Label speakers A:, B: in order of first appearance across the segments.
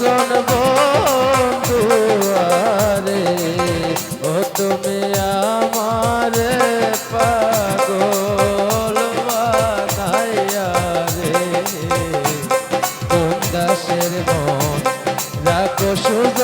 A: জন বন্ধু আরে ও তুমি আমার পাগল বানাইয়া রে। কোন মন রাখো সুযোগ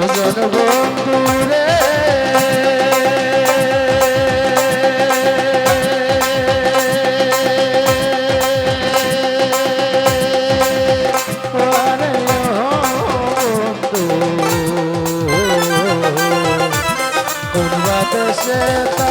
A: ভজন বন্ধু রে কোন বাতাসে তা